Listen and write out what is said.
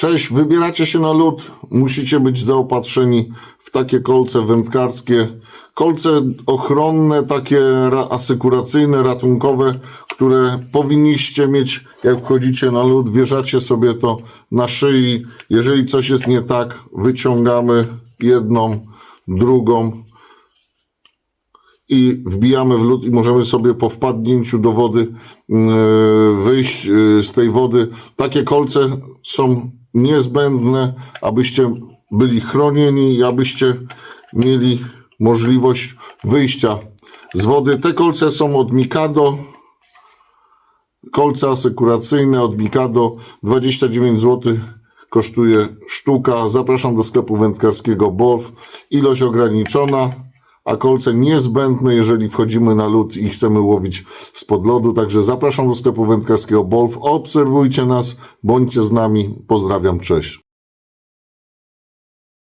Cześć, wybieracie się na lód, musicie być zaopatrzeni w takie kolce wędkarskie, kolce ochronne, takie ra- asykuracyjne, ratunkowe, które powinniście mieć, jak wchodzicie na lód, wierzacie sobie to na szyi. Jeżeli coś jest nie tak, wyciągamy jedną, drugą, i wbijamy w lód i możemy sobie po wpadnięciu do wody yy, wyjść yy, z tej wody. Takie kolce są niezbędne, abyście byli chronieni i abyście mieli możliwość wyjścia z wody. Te kolce są od Mikado. Kolce asykuracyjne od Mikado 29 zł kosztuje sztuka. Zapraszam do sklepu wędkarskiego Bolf. Ilość ograniczona, a kolce niezbędne, jeżeli wchodzimy na lód i chcemy łowić spod lodu. Także zapraszam do sklepu wędkarskiego Bolf. Obserwujcie nas, bądźcie z nami. Pozdrawiam, cześć.